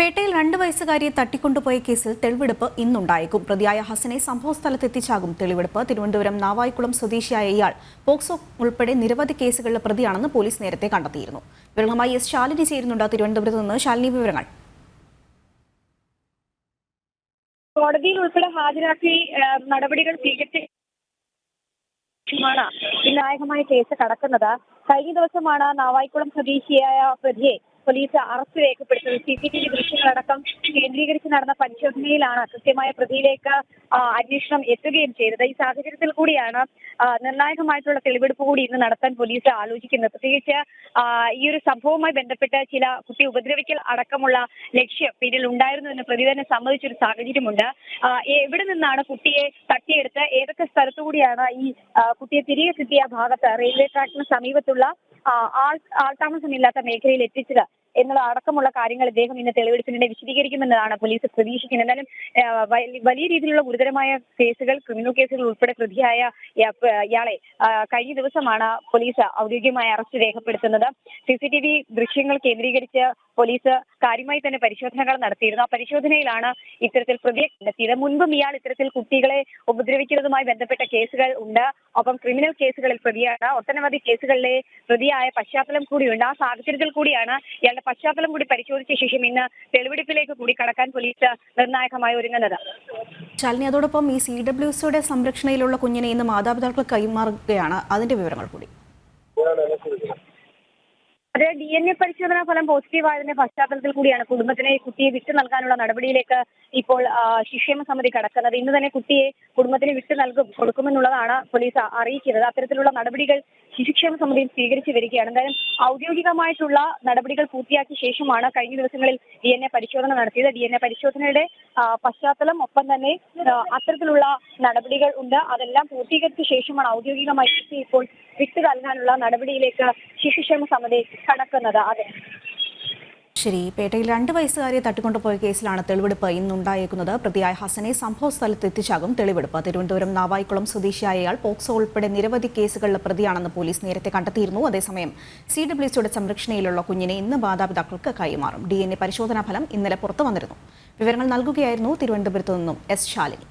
പേട്ടയിൽ രണ്ട് വയസ്സുകാരിയെ തട്ടിക്കൊണ്ടുപോയ കേസിൽ തെളിവെടുപ്പ് ഇന്നുണ്ടായേക്കും. പ്രതിയായ ഹസനെ സംഭവസ്ഥലത്തെത്തിച്ചാകും തെളിവെടുപ്പ്. തിരുവനന്തപുരം നാവായിക്കുളം സ്വദേശിയായ ഇയാൾ പോക്സോ ഉൾപ്പെടെ നിരവധി കേസുകളിലെ പ്രതിയാണെന്ന് പോലീസ് നേരത്തെ കണ്ടെത്തിയിരുന്നു. വിവരങ്ങളുമായി എസ് ശാലിനി ചേരുന്നുണ്ട്. തിരുവനന്തപുരത്ത് നിന്ന് ശാലിനി വിവരങ്ങൾ. കോടതിയിൽ ഉൾപ്പെടെ ഹാജരാക്കി നടപടികൾ സ്വീകരിച്ചാണ് നിർണായകമായ കേസ് കടക്കുന്നത്. കഴിഞ്ഞ ദിവസമാണ് നാവായിക്കുളം സ്വദേശിയായ പ്രതിയെ പോലീസ് അറസ്റ്റ് രേഖപ്പെടുത്തുന്നത് സി സി ടി വി ദൃശ്യങ്ങളടക്കം കേന്ദ്രീകരിച്ച് നടന്ന പരിശോധനയിലാണ് കൃത്യമായ പ്രതിയിലേക്ക് അന്വേഷണം എത്തുകയും ചെയ്തത്. ഈ സാഹചര്യത്തിൽ കൂടിയാണ് നിർണായകമായിട്ടുള്ള തെളിവെടുപ്പ് കൂടി ഇന്ന് നടത്താൻ പോലീസ് ആലോചിക്കുന്നത്. പ്രത്യേകിച്ച് ഈ ഒരു സംഭവവുമായി ബന്ധപ്പെട്ട് ചില കുട്ടി ഉപദ്രവിക്കൽ അടക്കമുള്ള ലക്ഷ്യം പിന്നിൽ ഉണ്ടായിരുന്നു എന്ന് പ്രതി തന്നെ സമ്മതിച്ചൊരു സാഹചര്യമുണ്ട്. എവിടെ നിന്നാണ് കുട്ടിയെ തട്ടിയെടുത്ത്? ഏതൊക്കെ സ്ഥലത്തു കൂടിയാണ് ഈ കുട്ടിയെ തിരികെ കിട്ടിയ ഭാഗത്ത്? റെയിൽവേ ട്രാക്കിന് സമീപത്തുള്ള ആൾ ആൾതാമസമില്ലാത്ത മേഖലയിൽ എത്തിച്ചത് എന്നുള്ള അടക്കമുള്ള കാര്യങ്ങൾ ഇദ്ദേഹം ഇന്ന് തെളിവെടുപ്പിനിടെ വിശദീകരിക്കുമെന്നതാണ് പോലീസ് പ്രതീക്ഷിക്കുന്നത്. എന്നാലും വലിയ രീതിയിലുള്ള ഗുരുതരമായ കേസുകൾ ക്രിമിനൽ കേസുകൾ ഉൾപ്പെടെ പ്രതിയായ ഇയാളെ കഴിഞ്ഞ ദിവസമാണ് പോലീസ് ഔദ്യോഗികമായി അറസ്റ്റ് രേഖപ്പെടുത്തുന്നത്. സി സി ടി വി ദൃശ്യങ്ങൾ കേന്ദ്രീകരിച്ച് പോലീസ് കാര്യമായി തന്നെ പരിശോധനകൾ നടത്തിയിരുന്നു. ആ പരിശോധനയിലാണ് ഇത്തരത്തിൽ പ്രതിയെ കണ്ടെത്തിയത്. മുൻപും ഇയാൾ ഇത്തരത്തിൽ കുട്ടികളെ ഉപദ്രവിക്കുന്നതുമായി ബന്ധപ്പെട്ട കേസുകൾ ഉണ്ട്. ഒപ്പം ക്രിമിനൽ കേസുകളിൽ പ്രതിയാണ്. ഒട്ടനവധി കേസുകളിലെ പ്രതിയായ പശ്ചാത്തലം കൂടിയുണ്ട്. ആ സാഹചര്യത്തിൽ കൂടിയാണ് ഇയാളുടെ പശ്ചാത്തലം കൂടി പരിശോധിച്ച ശേഷം ഇന്ന് തെളിവെടുപ്പിലേക്ക് കൂടി കടക്കാൻ പോലീസ് നിർണായകമായി ഒരുങ്ങുന്നത്. ശാലിനി അതോടൊപ്പം ഈ സി ഡബ്ല്യു സിയുടെ സംരക്ഷണയിലുള്ള കുഞ്ഞിനെ ഇന്ന് മാതാപിതാക്കൾ കൈമാറുകയാണ്. അതിന്റെ വിവരങ്ങൾ കൂടി. ഡി എൻ എ പരിശോധനാ ഫലം പോസിറ്റീവ് ആയതിന്റെ പശ്ചാത്തലത്തിൽ കൂടിയാണ് കുടുംബത്തിനെ കുട്ടിയെ വിട്ടു നൽകാനുള്ള നടപടിയിലേക്ക് ഇപ്പോൾ ശിക്ഷേമ സമിതി കടക്കുന്നത്. ഇന്ന് തന്നെ കുട്ടിയെ കുടുംബത്തിന് വിട്ടു നൽകും കൊടുക്കുമെന്നുള്ളതാണ് പോലീസ് അറിയിക്കുന്നത്. അത്തരത്തിലുള്ള നടപടികൾ ശിശുക്ഷേമ സമിതിയിൽ സ്വീകരിച്ചു വരികയാണ്. എന്തായാലും ഔദ്യോഗികമായിട്ടുള്ള നടപടികൾ പൂർത്തിയാക്കിയ ശേഷമാണ് കഴിഞ്ഞ ദിവസങ്ങളിൽ ഡി എൻ എ പരിശോധന നടത്തിയത്. ഡി എൻ എ പരിശോധനയുടെ പശ്ചാത്തലം ഒപ്പം തന്നെ അത്തരത്തിലുള്ള നടപടികൾ ഉണ്ട്. അതെല്ലാം പൂർത്തീകരിച്ച ശേഷമാണ് ഔദ്യോഗികമായി ഇപ്പോൾ വിട്ടു നൽകാനുള്ള നടപടിയിലേക്ക് ശിശുക്ഷേമ സമിതി കടക്കുന്നത്. അതെ. ശരി പേട്ടയിൽ രണ്ട് വയസ്സുകാരിയെ തട്ടിക്കൊണ്ടുപോയ കേസിലാണ് തെളിവെടുപ്പ് ഇന്നുണ്ടായേക്കുന്നത്. പ്രതിയായ ഹസനെ സംഭവ സ്ഥലത്ത് എത്തിച്ചാകും തെളിവെടുപ്പ്. തിരുവനന്തപുരം നാവായിക്കുളം സ്വദേശിയായ ഇയാൾ പോക്സോ ഉൾപ്പെടെ നിരവധി കേസുകളിലെ പ്രതിയാണെന്ന് പോലീസ് നേരത്തെ കണ്ടെത്തിയിരുന്നു. അതേസമയം സി ഡബ്ല്യു സിയുടെ സംരക്ഷണയിലുള്ള കുഞ്ഞിനെ ഇന്ന് മാതാപിതാക്കൾക്ക് കൈമാറും. ഡി എൻ എ പരിശോധനാ ഫലം ഇന്നലെ പുറത്തു വന്നിരുന്നു. വിവരങ്ങൾ നൽകുകയായിരുന്നു തിരുവനന്തപുരത്തു നിന്നും എസ് ശാലിനി.